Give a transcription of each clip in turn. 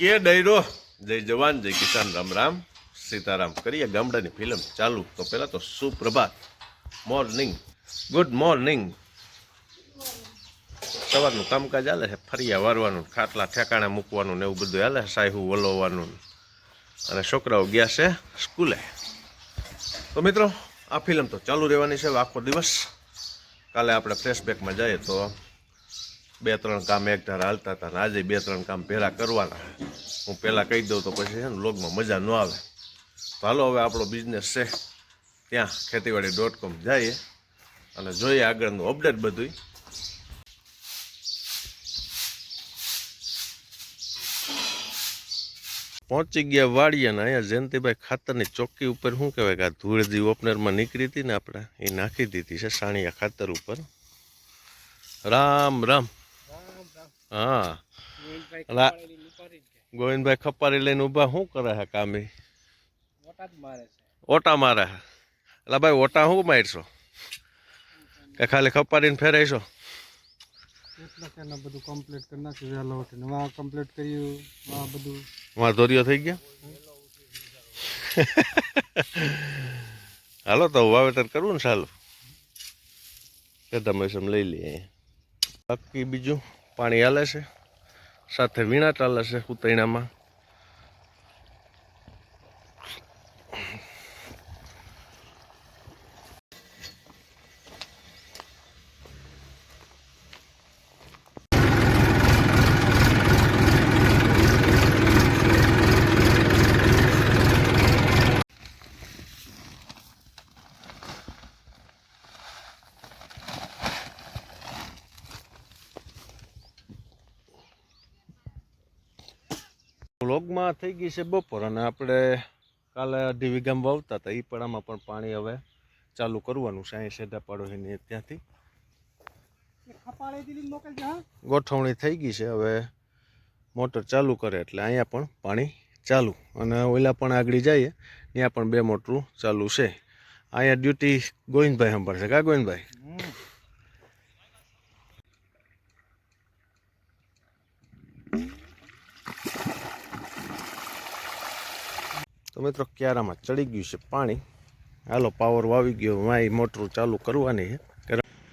કે ડૈરો જય જવાન, જય કિસાન, રામ રામ. સીતારામ કરીએ. ગામડાની ફિલ્મ ચાલુ. તો પહેલાં તો સુપ્રભાત. મોર્નિંગ ગુડ મોર્નિંગ સવારનું કામકાજ હાલે છે. ફરિયા વારવાનું, ખાટલા ઠેકાણા મૂકવાનું ને એવું બધું છે. સાયહું વલોવાનું. અને છોકરાઓ ગયા છે સ્કૂલે. તો મિત્રો, આ ફિલ્મ તો ચાલુ રહેવાની છે. આખો દિવસ. કાલે આપણે ફ્લેશબેકમાં જઈએ તો બે, ત્રણ કામ એક ધારા હાલતા હતા અને આજે બે, ત્રણ કામ ભેરા કરવાના. હું પહેલાં કહી દઉં તો પછી છે ને લોગમાં મજા ન આવે. તો હાલો હવે આપણો બિઝનેસ છે. ત્યાં ખેતીવાડી ડોટ કોમ જઈએ અને જોઈએ આગળનું અપડેટ બધું પહોંચી ગયા વાડીએ ને અહીંયા જયંતિભાઈ ખાતરની ચોકી ઉપર શું કહેવાય કે આ ધૂળજી ઓપનરમાં નીકળી હતી ને આપણે, એ નાખી દીધી છે સાણિયા ખાતર ઉપર. રામ રામ. હા. ગોવિંદભાઈ ખપારી લઈને ઊભા શું કરે છે કામી? ઓટા મારે છે. એટલે ભાઈ ઓટા શું મારશો? કે ખાલી ખપારીને ફેરાઈશો એટલા કે બધું કમ્પ્લીટ કરી નાખ્યું વહેલો ઉઠીને. વા કમ્પ્લીટ કર્યું વા બધું. વાં થઈ ગયા? હાલો તો વાવેતર કરવું ને સાલું કે તમે સમ લઈ લઈએ બાકી બીજું? પાણી હાલે છે સાથે વીણા ચાલે છે ઉતૈણામાં વ્લોગમાં થઈ ગઈ છે બપોર અને આપણે કાલે અઢી વીઘામાં વાવતા હતા. એ પડામાં પણ પાણી હવે ચાલુ કરવાનું છે. અહીં સેડા એની ત્યાંથી. ગોઠવણી થઈ ગઈ છે. હવે મોટર ચાલુ કરે એટલે અહીંયા પણ પાણી ચાલુ. અને ઓલા પણ આગળ જઈએ. ત્યાં પણ બે મોટરું ચાલુ છે. અહીંયા ડ્યુટી ગોવિંદભાઈ સંભાળશે કા ગોવિંદભાઈ? મિત્રો ક્યારામાં ચડી ગયું છે પાણી. હાલો પાવર વાવી ગયો માય મોટર ચાલુ કરવાની છે.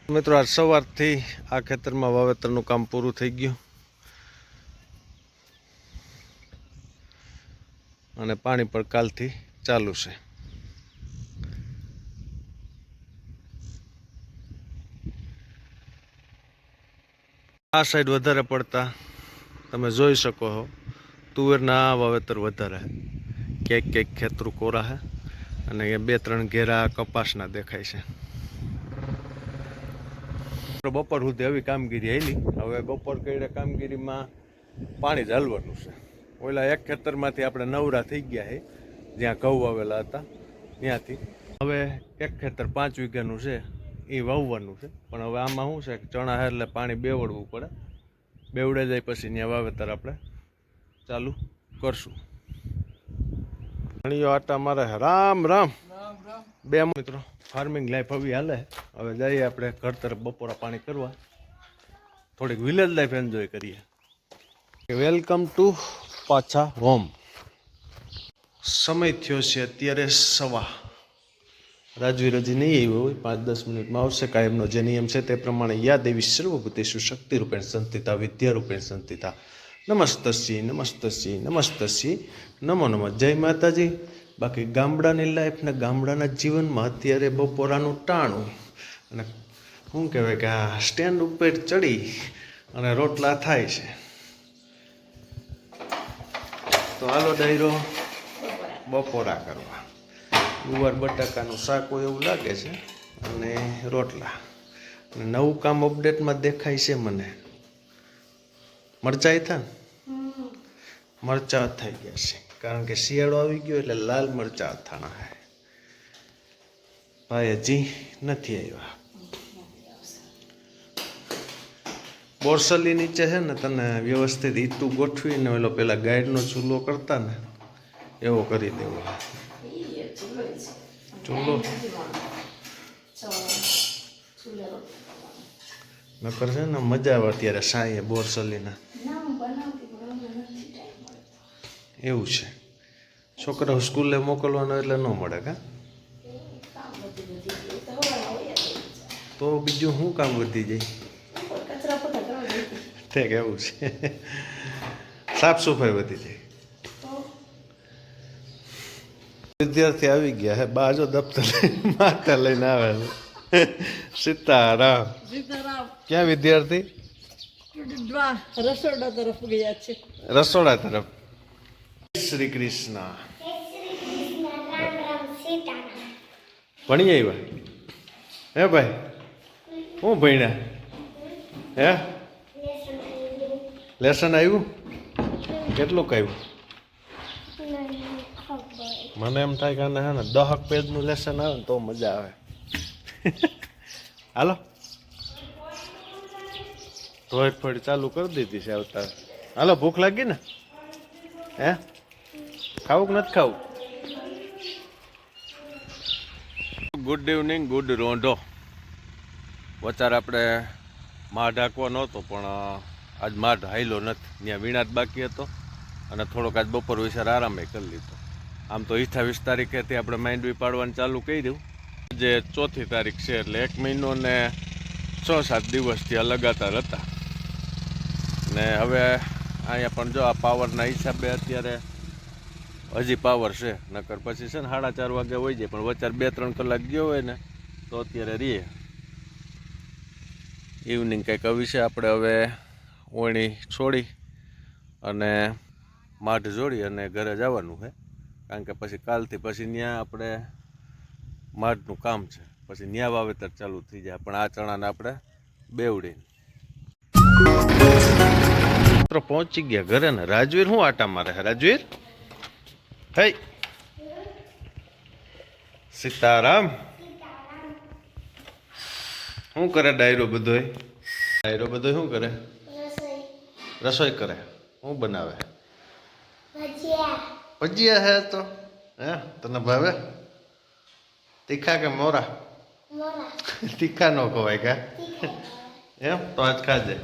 મિત્રો, આજ સવારથી આ ખેતરમાં વાવેતરનું કામ પૂરું થઈ ગયું. અને પાણી પણ કાલથી ચાલુ છે. આ સાઈડ વધારે પડતા તમે જોઈ શકો છો તુવેરના વાવેતર વધારે ક્યાંક ક્યાંક ખેતરું કોરા છે અને એ બે ત્રણ ઘેરા કપાસના દેખાય છે. બપોર સુધી એવી કામગીરી આવી હવે બપોર કરીને કામગીરીમાં પાણી જ છે. ઓલા એક ખેતરમાંથી આપણે નવરા થઈ ગયા છે જ્યાં ઘઉં વાવેલા હતા, ત્યાંથી. હવે એક ખેતર પાંચ વીઘાનું છે એ વાવવાનું છે. પણ હવે આમાં શું છે ચણા એટલે પાણી બેવડવું પડે. બેવડે જાય પછી ત્યાં વાવેતર આપણે ચાલુ કરશું. ઘણીઓ આટા મારે રામ રામ. બે મિત્રો ફાર્મિંગ લાઈફ હવે હાલે. હવે જઈએ આપણે ઘર તરફ બપોરા પાણી કરવા. થોડીક વિલેજ લાઈફ એન્જોય કરીએ. વેલકમ ટુ પાછા હોમ સમય થયો છે અત્યારે સવા. રાજવી હજી નહીં આવ્યો હોય પાંચ દસ મિનિટમાં આવશે. કાયમનો જે નિયમ છે તે પ્રમાણે યાદ એવી સર્વભૂતેષુ શક્તિ રૂપેણ સંસ્થિતા વિદ્યા રૂપેણ સંસ્થિતા. નમસ્તસ્ય નમસ્તસ્ય નમસ્તસ્ય. નમો નમઃ. જય માતાજી. બાકી ગામડાની લાઈફ ને ગામડાના જીવનમાં અત્યારે બપોરાનું ટાણું. અને શું કહેવાય કે આ સ્ટેન્ડ ઉપર ચડી અને રોટલા થાય છે. તો હાલો ડાયરો, બપોરા કરવા. ગુવાર બટાકાનું શાક હોય એવું લાગે છે અને રોટલા. નવું કામ અપડેટમાં દેખાય છે મને. મરચાઈ થા મરચા થઈ ગયા છે. કારણ કે શિયાળો આવી ગયો એટલે લાલ મરચા અથાણા છે ભાઈ હજી નથી આવ્યા. બોરસલી નીચે છે ને તને વ્યવસ્થિત ઈટું ગોઠવીને ઓલો પેલા ગાઈડનો ચૂલો કરતા ને, એવો કરી દેવો. ચૂલો? નકર છે ને મજા આવે અત્યારે સાંઈએ બોરસલીના ના હું બનાવતી પણ અમને નથી ટાઈમ મળતો એવું છે. છોકરાઓ સ્કૂલે મોકલવાનો એટલે ન મળે કા? તો બીજું શું કામ વધી જાય? ઠીક એવું છે. સાફ સફાઈ વધી જાય. વિદ્યાર્થી આવી ગયા હે બાજો દફતર માતા લઈને આવે છે. સીતારામ. સીતારામ. ક્યાં વિદ્યાર્થી? રસોડા તરફ ગયા છે. રસોડા તરફ. શ્રી કૃષ્ણ ભણી આવ્યા? હે ભાઈ? હું ભણ્યા? હે? લેસન આવ્યું કેટલુંક આવ્યું મને એમ થાય કે આને હે ને દહક પેજનું લેસન આવે ને તો મજા આવે. હાલો. ધોઈ ફોડ ચાલુ કરી દીધી છે આવતા હાલો ભૂખ લાગી ને? હે? ખાવું કે નથી ખાવું? ગુડ ઇવનિંગ ગુડ રોંઢો વચાર આપણે માઢ ઢાંકવો નહોતો, પણ આજ માઢ હાયલો નથી. ત્યાં વીણાત બાકી હતો અને થોડોક આજ બપોર વિચાર આરામે કરી લીધો. આમ તો અઠ્ઠાવીસ તારીખેથી આપણે માંડવી પાડવાનું ચાલુ કર્યું. જે ચોથી તારીખ છે એટલે એક મહિનો ને છ સાત દિવસથી લગાતાર હતા. ને હવે અહીંયા પણ જો આ પાવરના હિસાબે અત્યારે હજી પાવર છે. નકર પછી છે ને સાડા ચાર વાગ્યા હોય જાય. પણ વચાર બે ત્રણ કલાક ગયો હોય ને, તો અત્યારે રહીએ. ઇવનિંગ કંઈક આવી છે. આપણે હવે ઓણી છોડી અને માઢ જોડી અને ઘરે જવાનું છે. કારણ કે પછી કાલથી પછી ત્યાં આપણે માઢનું કામ છે. પછી ન્યા વાવેતર ચાલુ થઈ જાય. પણ આ ચણાને આપણે બેવડીને. પહોંચી ગયા ઘરે ને. રાજવીર શું આટા મારે રાજવીર? હઈ સીતારામ શું કરે ડાયરો બધોય ડાયરો બધો શું કરે રસોઈ કરે શું બનાવે ભજીયા હે તો હે તને ભાવે તીખા કે મોરા તીખા ન ખવાય કા એમ તો આજ ખાજે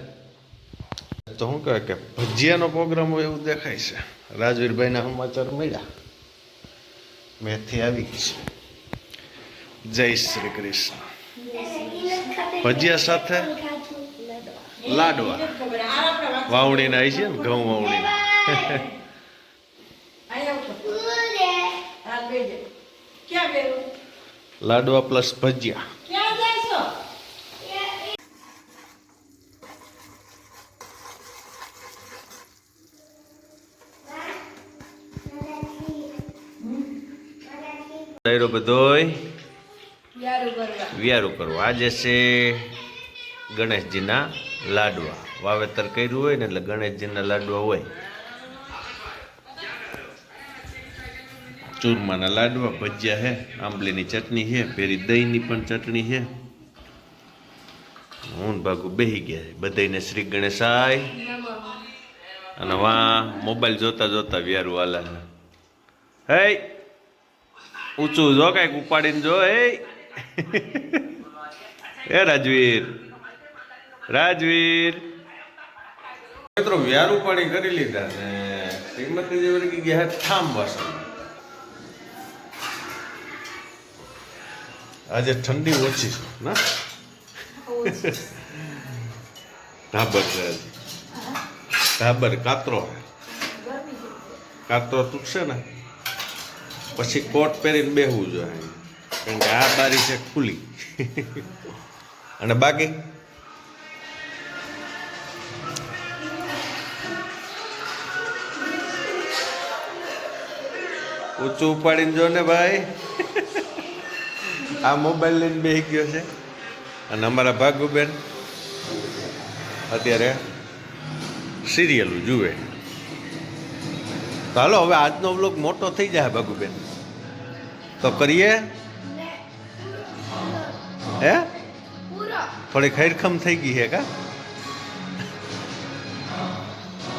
તો શું કહે કે ભજીયાનો પ્રોગ્રામ હોય એવું દેખાય છે. રાજવીરભાઈના સમાચાર મળ્યા. મેથી આવી ગઈ છે. જય શ્રી કૃષ્ણ. ભજીયા સાથે લાડવા. વાવણીના આવી છે ને ઘઉં વાવણીના. લાડવા પ્લસ ભજીયા. ડાયરો બધોય? વિયારું કરવું. આજે છે ગણેશજીના લાડવા. વાવેતર કર્યું હોય ને એટલે ગણેશજીના લાડવા હોય. ચૂરમાના લાડવા ભજીયા હે આંબલીની ચટણી છે પેરી દહીંની પણ ચટણી છે હું ભાગુ બેહી ગયા છે. બધાને શ્રી ગણેશાય. અને વા મોબાઈલ જોતા જોતા વ્યારું છે. હે! ઊંચું જો, કાંઈક ઉપાડીને જો, એ. રાજવીર. રાજવીર. મિત્રો, વ્યારું પાણી કરી લીધા ને શ્રીમતીજી વર્ગી ગયા ઠામ વાસણ. આજે ઠંડી ઓછી છે, ના? ધાબર છે ધાબર કાતરો. કાતરો તૂટશે ને? પછી કોટ પહેરીને બેહવું જોઈએ કારણ કે આ બારી છે ખુલ્લી. અને બાકી? ઊંચું ઉપાડીને જો ને ભાઈ. આ મોબાઈલ લઈને બેસી ગયો છે. અને અમારા ભાગુબેન અત્યારે સિરિયલું જુએ. હાલો, હવે આજનો વ્લોગ મોટો થઈ જાય ભાગુબેન. તો કરીએ? હે? થોડી ખૈરખમ થઈ ગઈ છે કા?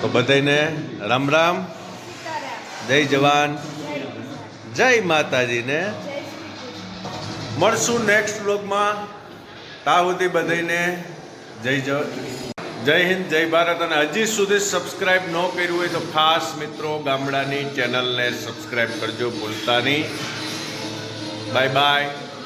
તો બધાને રામ રામ. જય જવાન. જય માતાજીને. મળશું નેક્સ્ટ વ્લોગમાં તા સુધી બધાને જય જ જય હિન્દ જય ભારત. અને હજી સુધી સબસ્ક્રાઈબ ન કર્યું હોય તો ખાસ મિત્રો ગામડાની ચેનલને સબસ્ક્રાઇબ કરજો ભૂલતા નહીં. Bye bye.